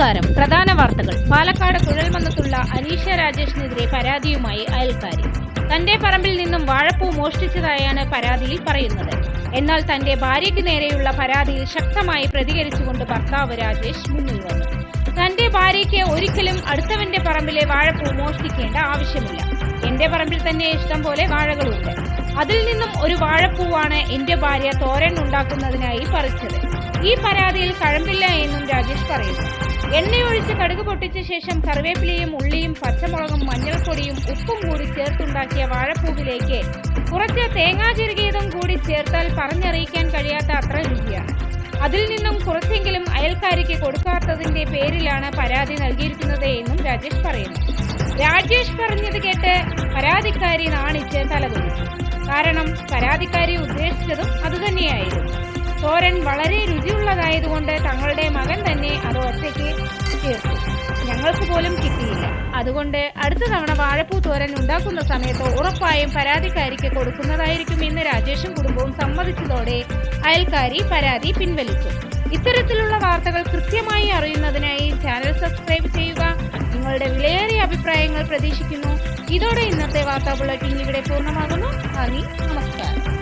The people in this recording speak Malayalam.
നമസ്കാരം. പ്രധാന വാർത്തകൾ. പാലക്കാട് കുഴൽമന്നത്തുള്ള അനീഷ രാജേഷിനെതിരെ പരാതിയുമായി അയൽക്കാരി. തന്റെ പറമ്പിൽ നിന്നും വാഴപ്പൂ മോഷ്ടിച്ചതായാണ് പരാതിയിൽ പറയുന്നത്. എന്നാൽ തന്റെ ഭാര്യയ്ക്ക് നേരെയുള്ള പരാതിയിൽ ശക്തമായി പ്രതികരിച്ചുകൊണ്ട് ഭർത്താവ് രാജേഷ് മുന്നിൽ വന്നു. തന്റെ ഭാര്യയ്ക്ക് ഒരിക്കലും അടുത്തവന്റെ പറമ്പിലെ വാഴപ്പൂ മോഷ്ടിക്കേണ്ട ആവശ്യമില്ല. എന്റെ പറമ്പിൽ തന്നെ ഇഷ്ടം പോലെ വാഴകളുണ്ട്. അതിൽ നിന്നും ഒരു വാഴപ്പൂവാണ് എന്റെ ഭാര്യ തോരൻ ഉണ്ടാക്കുന്നതിനായി പറിച്ചത്. ഈ പരാതിയിൽ കഴമ്പില്ല എന്നും എണ്ണയൊഴിച്ച് കടുക് പൊട്ടിച്ച ശേഷം കറിവേപ്പിലയും ഉള്ളിയും പച്ചമുളകും മഞ്ഞൾപ്പൊടിയും ഉപ്പും കൂടി ചേർത്തുണ്ടാക്കിയ വാഴപ്പൂവിലേക്ക് കുറച്ച് തേങ്ങാ കൂടി ചേർത്താൽ പറഞ്ഞറിയിക്കാൻ കഴിയാത്ത അത്ര രുചിയാണ്. അതിൽ നിന്നും കുറച്ചെങ്കിലും അയൽക്കാരിക്ക് കൊടുക്കാത്തതിന്റെ പേരിലാണ് പരാതി നൽകിയിരിക്കുന്നത് എന്നും രാജേഷ് പറയുന്നു. രാജേഷ് പറഞ്ഞത് കേട്ട് പരാതിക്കാരി നാണിച്ച് തലകുലിച്ചു കാരണം പരാതിക്കാരി ഉദ്ദേശിച്ചതും അതുതന്നെയായിരുന്നു തോരൻ വളരെ രുചിയുള്ളതായതുകൊണ്ട് തങ്ങളുടെ മകൻ തന്നെ അത് ഒറ്റയ്ക്ക് ചേർത്തു. ഞങ്ങൾക്ക് പോലും കിട്ടിയില്ല. അതുകൊണ്ട് അടുത്ത തവണ വാഴപ്പൂ തോരൻ ഉണ്ടാക്കുന്ന സമയത്ത് ഉറപ്പായും പരാതിക്കാരിക്ക് കൊടുക്കുന്നതായിരിക്കും എന്ന് രാജേഷും കുടുംബവും സമ്മതിച്ചതോടെ അയൽക്കാരി പരാതി പിൻവലിച്ചു. ഇത്തരത്തിലുള്ള വാർത്തകൾ കൃത്യമായി അറിയുന്നതിനായി ചാനൽ സബ്സ്ക്രൈബ് ചെയ്യുക. നിങ്ങളുടെ വിലയേറിയ അഭിപ്രായങ്ങൾ പ്രതീക്ഷിക്കുന്നു. ഇതോടെ ഇന്നത്തെ വാർത്താ ബുള്ളറ്റിൻ ഇവിടെ പൂർണമാകുന്നു. നന്ദി നമസ്കാരം.